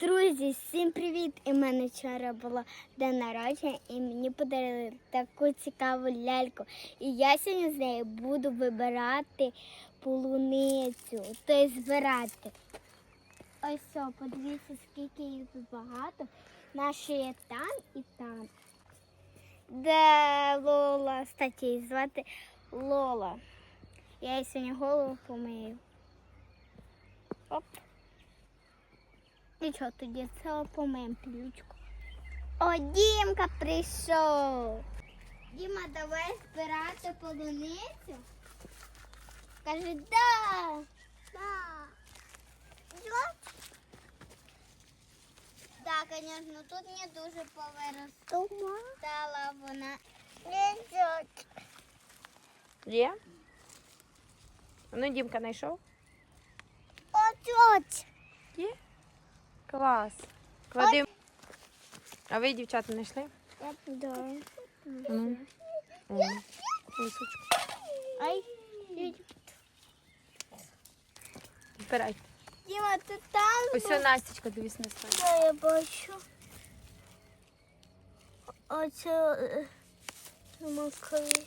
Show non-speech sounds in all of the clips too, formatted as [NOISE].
Друзі, всім привіт! І в мене вчора було день народження, і мені подарили таку цікаву ляльку. І я сьогодні з нею буду вибирати полуницю, тобто збирати. Ось все, подивіться, скільки їх тут багато. Наші є там і там. Де Лола, кстати, її звати Лола. Я їй сьогодні голову помию. Оп. Що тоді це помиємо пілючку. О, Дімка прийшов. Діма, давай збирати полуницю. Каже, да. Да. Що? Так, звісно, тут не дуже повиростала вона. Лежать. Є? Ну, Дімка знайшов? Отут. Є? Клас. Клади. А ви, дівчата, знайшли? Да. Ну. О, мисочку. Ай. Збирайте. Діма, ти там? Ось ця Настечка, дивись на столі. Да, я бачу. Оце е, макаї.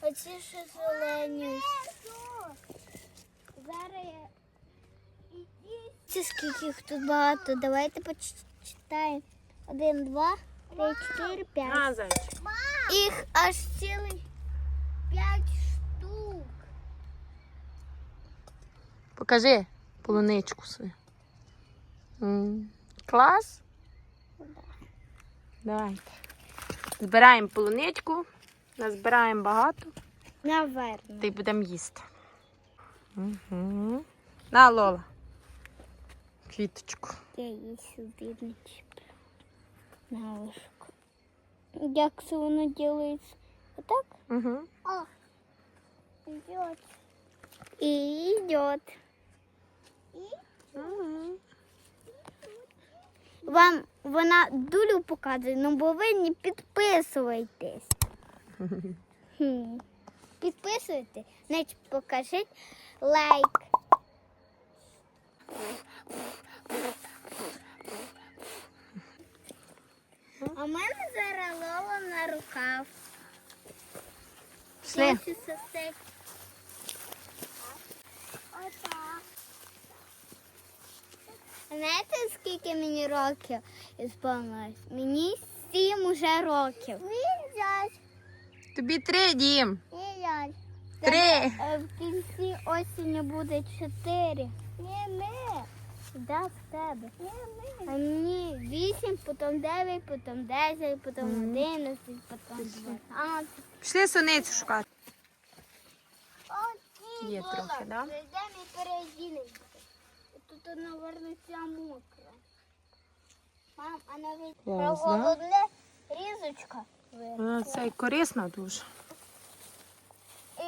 Оці ще зелені. Зараз я. Це скільки їх тут багато. Давайте почитаємо. Один, два, три, чотири, п'ять. Їх аж цілий п'ять штук. Покажи полуничку свою. М, Клас? Давайте. Збираємо полуничку. Назбираємо багато. Наверно. Та й будемо їсти. Угу. На, Лола. Квіточку. Я її сюди. На ложку. Як це воно ділиться? Отак? Угу. О, идет. И идет. Угу. Вам вона дулю показує, ну бо ви не підписуєтесь. [LAUGHS] Підписуйте, значить покажіть лайк. А в мене зараз лола на рукав. Пішли. Знаєте, скільки мені років ісполнилось? Мені сім уже років. Тобі три, Дім. Три. Е, В кінці осені буде чотири. Ні, ми. Да, в тебе. А мені вісім, потім дев'ять, потім десять, потім Мгм. одинадцять, потім дванадцять. Пішли суницю шукати. Оці Є була. трохи, да? Прийдемо і переодінемося. Тут, напевно, ця мокра. Мам, а навіть Клас, да? різочка. Вона це й корисна дуже. І,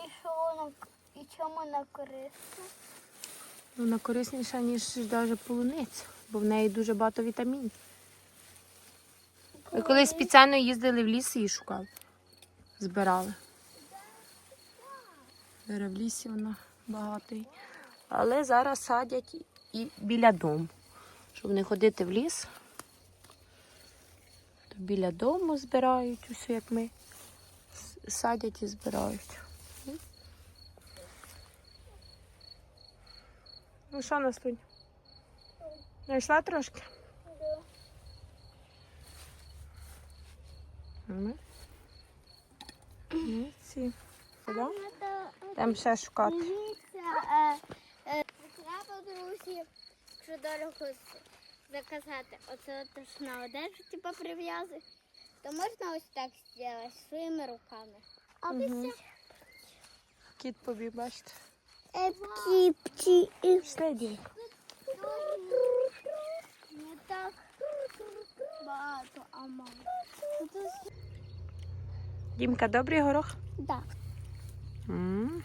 і що воно, і чому вона корисна? Вона корисніша, ніж навіть полуниця, бо в неї дуже багато вітамінів. Ми колись спеціально їздили в ліс і шукали. Збирали. Зараз в лісі вона багато. є. Але зараз садять і біля дому. Щоб не ходити в ліс, то біля дому збирають усе, як ми. Садять і збирають. Ну що нас тут? Знайшла трошки? Сюди? Там ще шукати. Е, е, треба, друзі, якщо дорого заказати, оце от на одежу типу прив'язують, то можна ось так зробити своїми руками. А Мгм. Кіт побіг, бачите. Кіпці. Пішли, Дімка. Не так багато, а мало. Дімка, добрий горох? Так. М.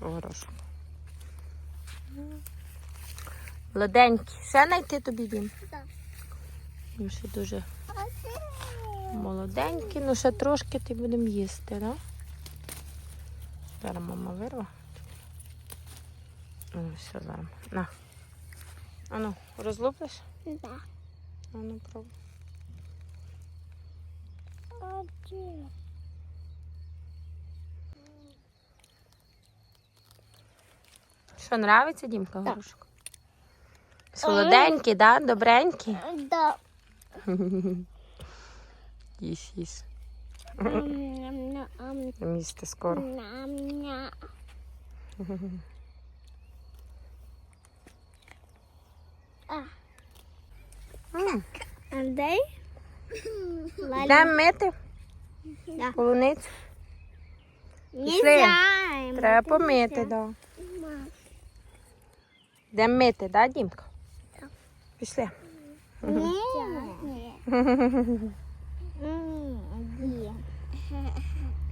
Горошок. Ладенький. Ще знайти тобі, Дім? Так. Він ще дуже молоденький, ну ще трошки ти будемо їсти, да? Зараз мама вирва. Ну, все зараз. На. Ану, розлуплиш? Да. Ану, пробуй. Один. Що, нравиться, Дімка, Так. горошок? Солоденький, да? Добренький? Да. Їсть, їсть. Ням-ням-ням. Скоро. Йдемо мити полуницю. Нельзя. Треба помити, да. Йдемо мити, да, Дімка? Пішли. Ні. [LAUGHS]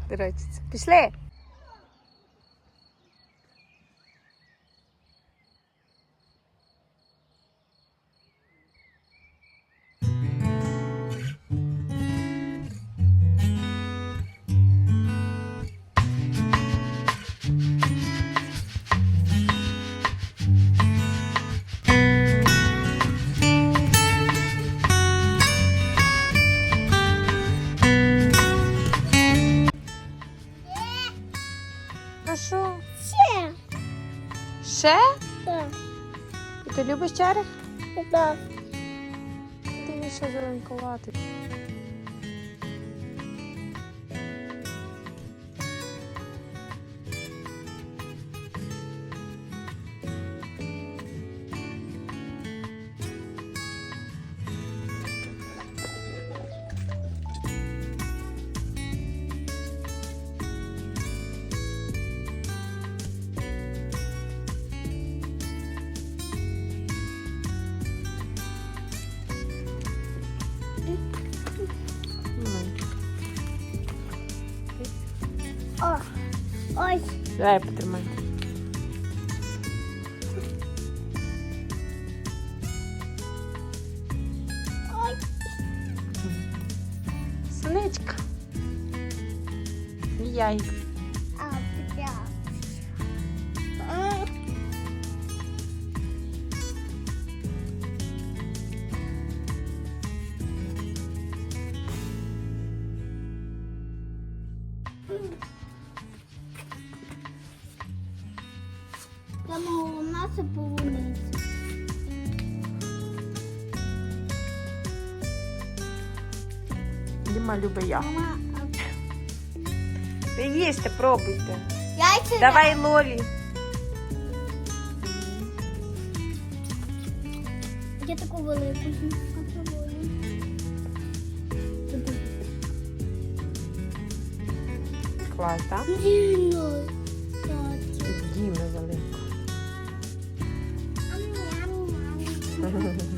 Дорочиться. Пішли. Любиш черех? Так. Ти ще зеленкуватий. О. Ось. Давай потримай. Ой. Синичка. І яй. Там головна це полуниця. Діма любить я. Мама, Ви їсте, пробуйте. яйця. Давай лолі. Я таку велику. Клас, так? Діно. ハハハハ。